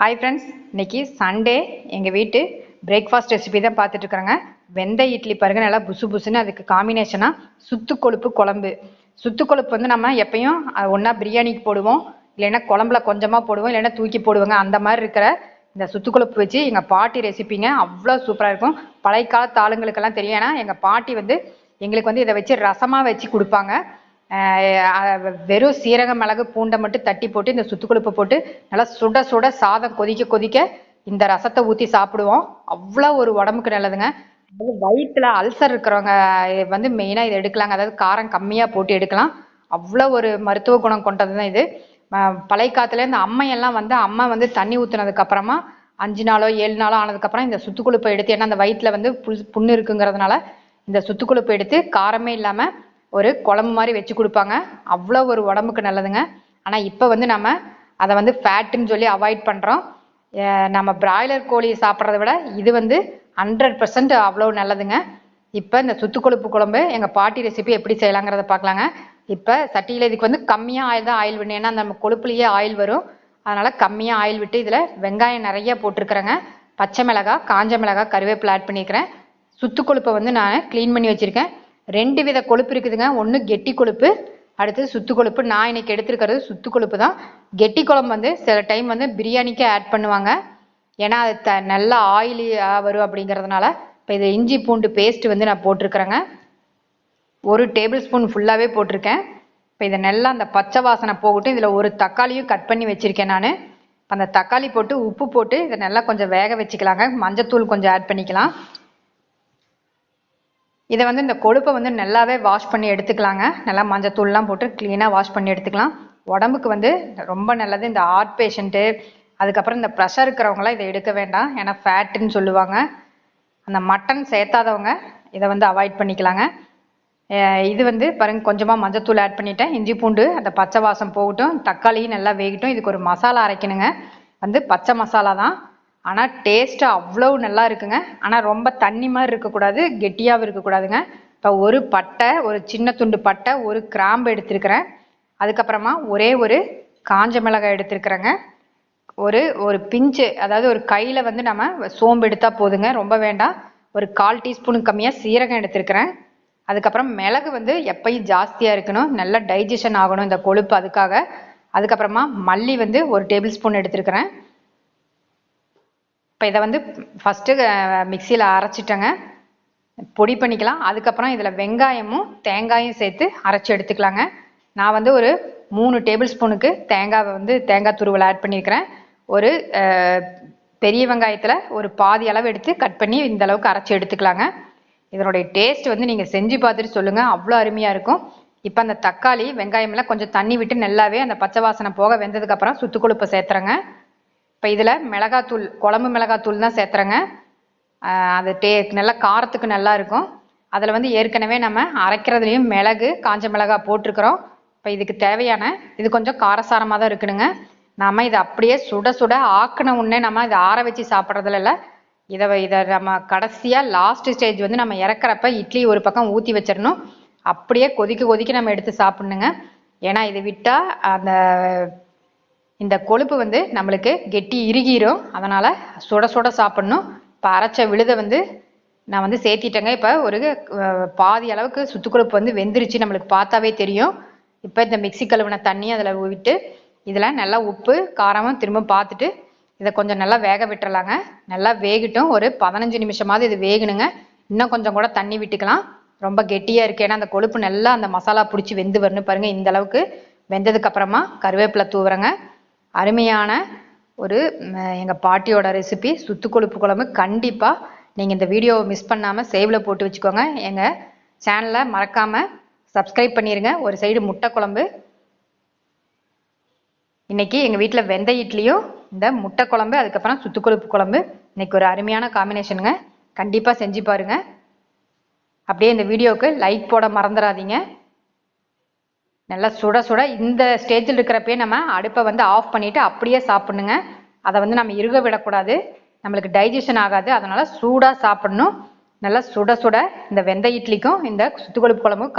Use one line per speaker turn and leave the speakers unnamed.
Hi friends இன்னைக்கு Sunday எங்கள் வீட்டு பிரேக்ஃபாஸ்ட் ரெசிபி தான் பார்த்துட்டு இருக்கிறேங்க வெந்தய இட்லி பாருங்க நல்லா புசு புசுன்னு அதுக்கு காம்பினேஷனாக சுத்து கொழுப்பு குழம்பு. சுத்து கொழுப்பு வந்து நம்ம எப்பயும் ஒன்றா பிரியாணிக்கு போடுவோம். இல்லைன்னா குழம்புல கொஞ்சமாக போடுவோம் இல்லைன்னா தூக்கி போடுவோங்க. அந்த மாதிரி இருக்கிற இந்த சுத்து கொழுப்பு வச்சு எங்கள் பாட்டி ரெசிபிங்க அவ்வளோ சூப்பராக இருக்கும். பழைய காலத்து ஆளுங்களுக்கெல்லாம் தெரியும். ஏன்னா எங்கள் பாட்டி வந்து எங்களுக்கு வந்து இதை வச்சு ரசமாக வச்சு கொடுப்பாங்க. வெறும் சீரக மிளகு பூண்டை மட்டும் தட்டி போட்டு இந்த சுத்து போட்டு நல்லா சுட சுட சாதம் கொதிக்க கொதிக்க இந்த ரசத்தை ஊற்றி சாப்பிடுவோம். அவ்வளோ ஒரு உடம்புக்கு நல்லதுங்க. அதாவது வயிற்றுல அல்சர் இருக்கிறவங்க வந்து மெயினாக இதை எடுக்கலாங்க. அதாவது காரம் கம்மியாக போட்டு எடுக்கலாம். அவ்வளோ ஒரு மருத்துவ குணம் கொண்டது தான் இது பழைய காலத்துல இந்த அம்மையெல்லாம் வந்து அம்மா வந்து தண்ணி ஊற்றுனதுக்கு அப்புறமா அஞ்சு நாளோ ஏழு நாளோ ஆனதுக்கப்புறம் இந்த சுத்துக்குழுப்பை எடுத்து ஏன்னா அந்த வயிற்றுல வந்து புல் புண்ணு இருக்குங்கிறதுனால இந்த சுத்துக்குழுப்பை எடுத்து காரமே இல்லாமல் ஒரு குழம்பு மாதிரி வச்சு கொடுப்பாங்க. அவ்வளோ ஒரு உடம்புக்கு நல்லதுங்க. ஆனால் இப்போ வந்து நம்ம அதை வந்து ஃபேட்டுன்னு சொல்லி அவாய்ட் பண்ணுறோம் நம்ம பிராய்லர் கோழி சாப்பிட்றத விட இது வந்து ஹண்ட்ரட் பர்சன்ட் அவ்வளோ நல்லதுங்க. இப்போ இந்த சுத்து கொழுப்பு குழம்பு எங்கள் பாட்டி ரெசிபி எப்படி செய்யலாங்கிறத பார்க்கலாங்க. இப்போ சட்டியில் இதுக்கு வந்து கம்மியாக ஆயில் தான் ஆயில் விடணும். ஏன்னா நம்ம கொழுப்புலேயே ஆயில் வரும். அதனால் கம்மியாக ஆயில் விட்டு இதில் வெங்காயம் நிறைய போட்டிருக்கிறேங்க. பச்சை மிளகாய் காஞ்ச மிளகாய் கருவேப்பிலை ஆட் பண்ணியிருக்கிறேன் சுத்து கொழுப்பை வந்து நான் க்ளீன் பண்ணி வச்சுருக்கேன். ரெண்டு வித கொழுப்பு இருக்குதுங்க. ஒன்று கெட்டி கொழுப்பு அடுத்தது சுத்து கொழுப்பு. நான் இன்னைக்கு எடுத்துருக்கிறது சுத்து கொழுப்பு தான். கெட்டி குழம்பு வந்து சில டைம் வந்து பிரியாணிக்கு ஆட் பண்ணுவாங்க. ஏன்னா அது த நல்லா ஆயிலி வரும் அப்படிங்கிறதுனால இப்போ இது இஞ்சி பூண்டு பேஸ்ட் வந்து நான் போட்டிருக்கிறேங்க. ஒரு டேபிள் ஸ்பூன் ஃபுல்லாகவே போட்டிருக்கேன். இப்போ இதை நல்லா அந்த பச்சை வாசனை போகட்டும். இதில் ஒரு தக்காளியும் கட் பண்ணி வச்சுருக்கேன் நான். அந்த தக்காளி போட்டு உப்பு போட்டு இதை நல்லா கொஞ்சம் வேக வச்சுக்கலாங்க. மஞ்சத்தூள் கொஞ்சம் ஆட் பண்ணிக்கலாம். இதை வந்து இந்த கொழுப்பை வந்து நல்லாவே வாஷ் பண்ணி எடுத்துக்கலாங்க. நல்லா மஞ்சத்தூள்லாம் போட்டு க்ளீனாக வாஷ் பண்ணி எடுத்துக்கலாம். உடம்புக்கு வந்து ரொம்ப நல்லது. இந்த ஹார்ட் பேஷண்ட்டு அதுக்கப்புறம் இந்த ப்ரெஷர் இருக்கிறவங்களாம் இதை எடுக்க வேண்டாம். ஏன்னா ஃபேட்டுன்னு சொல்லுவாங்க. அந்த மட்டன் சேர்த்தாதவங்க இதை வந்து அவாய்ட் பண்ணிக்கலாங்க. இது வந்து பாருங்க கொஞ்சமாக மஞ்சத்தூள் ஆட் பண்ணிட்டேன். இஞ்சி பூண்டு அந்த பச்சை வாசம் போகட்டும். தக்காளியும் நல்லா வேகட்டும். இதுக்கு ஒரு மசாலா அரைக்கணுங்க. வந்து பச்சை மசாலா தான். ஆனால் டேஸ்ட்டு அவ்வளோ நல்லா இருக்குங்க. ஆனால் ரொம்ப தண்ணி மாதிரி இருக்கக்கூடாது கெட்டியாகவும் இருக்கக்கூடாதுங்க. இப்போ ஒரு பட்டை ஒரு சின்ன துண்டு பட்டை ஒரு கிராம்பு எடுத்திருக்கிறேன். அதுக்கப்புறமா ஒரே ஒரு காஞ்ச மிளகாய் எடுத்துருக்குறேங்க. ஒரு ஒரு பிஞ்சு அதாவது ஒரு கையில் வந்து நம்ம சோம்பு எடுத்தால் போதுங்க. ரொம்ப வேண்டாம். ஒரு கால் டீஸ்பூனுக்கு கம்மியாக சீரகம் எடுத்துருக்கிறேன். அதுக்கப்புறம் மிளகு வந்து எப்பயும் ஜாஸ்தியாக இருக்கணும். நல்லா டைஜஷன் ஆகணும் இந்த கொழுப்பு அதுக்காக. அதுக்கப்புறமா மல்லி வந்து ஒரு டேபிள் ஸ்பூன் எடுத்துருக்கிறேன். இப்போ இதை வந்து ஃபஸ்ட்டு மிக்சியில் அரைச்சிட்டேங்க. பொடி பண்ணிக்கலாம். அதுக்கப்புறம் இதில் வெங்காயமும் தேங்காயும் சேர்த்து அரைச்சி எடுத்துக்கலாங்க. நான் வந்து ஒரு மூணு டேபிள் ஸ்பூனுக்கு தேங்காவை வந்து தேங்காய் துருவல் ஆட் பண்ணியிருக்கிறேன் ஒரு பெரிய வெங்காயத்தில் ஒரு பாதி அளவு எடுத்து கட் பண்ணி இந்த அளவுக்கு அரைச்சி எடுத்துக்கலாங்க. இதனுடைய டேஸ்ட் வந்து நீங்கள் செஞ்சு பார்த்துட்டு சொல்லுங்கள் அவ்வளோ அருமையாக இருக்கும். இப்போ அந்த தக்காளி வெங்காயமெல்லாம் கொஞ்சம் தண்ணி விட்டு நல்லாவே அந்த பச்சை வாசனை போக வெந்ததுக்கப்புறம் சுத்து கொழுப்பை சேர்த்துறேங்க. இப்போ இதில் மிளகாத்தூள் குழம்பு மிளகாத்தூள் தான் சேர்த்துறேங்க. அது டே நல்லா காரத்துக்கு நல்லா இருக்கும். அதில் வந்து ஏற்கனவே நம்ம அரைக்கிறதுலையும் மிளகு காஞ்ச மிளகாய் போட்டிருக்கிறோம். இப்போ இதுக்கு தேவையான இது கொஞ்சம் காரசாரமாக தான் இருக்கணுங்க. நாம் இதை அப்படியே சுட சுட ஆக்கின உடனே நம்ம இதை ஆற வச்சு சாப்பிட்றதுல இல்லை. இதை இதை நம்ம கடைசியாக லாஸ்ட் ஸ்டேஜ் வந்து நம்ம இறக்குறப்ப இட்லி ஒரு பக்கம் ஊற்றி வச்சிடணும். அப்படியே கொதிக்க கொதிக்க நம்ம எடுத்து சாப்பிட்ணுங்க. ஏன்னா இதை விட்டால் அந்த இந்த கொழுப்பு வந்து நம்மளுக்கு கெட்டி இறுகிரும். அதனால் சுட சுட சாப்பிட்ணும். இப்போ அரைச்ச விழுதை வந்து நான் வந்து சேர்த்திட்டேங்க. இப்போ ஒரு பாதி அளவுக்கு சுத்து கொழுப்பு வந்து வெந்துருச்சு. நம்மளுக்கு பார்த்தாவே தெரியும். இப்போ இந்த மிக்சி கழுவின தண்ணி அதில் விட்டு இதில் நல்லா உப்பு காரமும் திரும்ப பார்த்துட்டு இதை கொஞ்சம் நல்லா வேக விட்டுறலாங்க. நல்லா வேகட்டும். ஒரு பதினஞ்சு நிமிஷமாவது இது வேகணுங்க. இன்னும் கொஞ்சம் கூட தண்ணி விட்டுக்கலாம். ரொம்ப கெட்டியாக இருக்கு. ஏன்னா அந்த கொழுப்பு நல்லா அந்த மசாலா பிடிச்சி வெந்து வரணும் பாருங்கள் இந்த அளவுக்கு வெந்ததுக்கு அப்புறமா கருவேப்பிலை தூவுறங்க. அருமையான ஒரு எங்கள் பாட்டியோட ரெசிபி சுத்து கொழுப்பு குழம்பு. கண்டிப்பாக நீங்கள் இந்த வீடியோவை மிஸ் பண்ணாமல் சேவில் போட்டு வச்சுக்கோங்க. எங்கள் சேனலை மறக்காமல் சப்ஸ்கிரைப் பண்ணிடுங்க ஒரு சைடு முட்டை குழம்பு. இன்னைக்கு எங்கள் வீட்டில் வெந்த இட்லியும் இந்த முட்டை குழம்பு அதுக்கப்புறம் சுத்து கொழுப்பு குழம்பு. இன்றைக்கி ஒரு அருமையான காம்பினேஷனுங்க கண்டிப்பாக செஞ்சு பாருங்க. அப்படியே இந்த வீடியோவுக்கு லைக் போட மறந்துடாதீங்க. நல்லா சுட சுட இந்த ஸ்டேஜில் இருக்கிறப்பே நம்ம அடுப்பை வந்து ஆஃப் பண்ணிவிட்டு அப்படியே சாப்பிட்ணுங்க. அதை வந்து நம்ம இருக விடக்கூடாது. நம்மளுக்கு டைஜஷன் ஆகாது. அதனால் சூடாக சாப்பிடணும். நல்லா சுட சுட இந்த வெந்த இட்லிக்கும் இந்த சுத்து கொழுப்பு குழம்பும்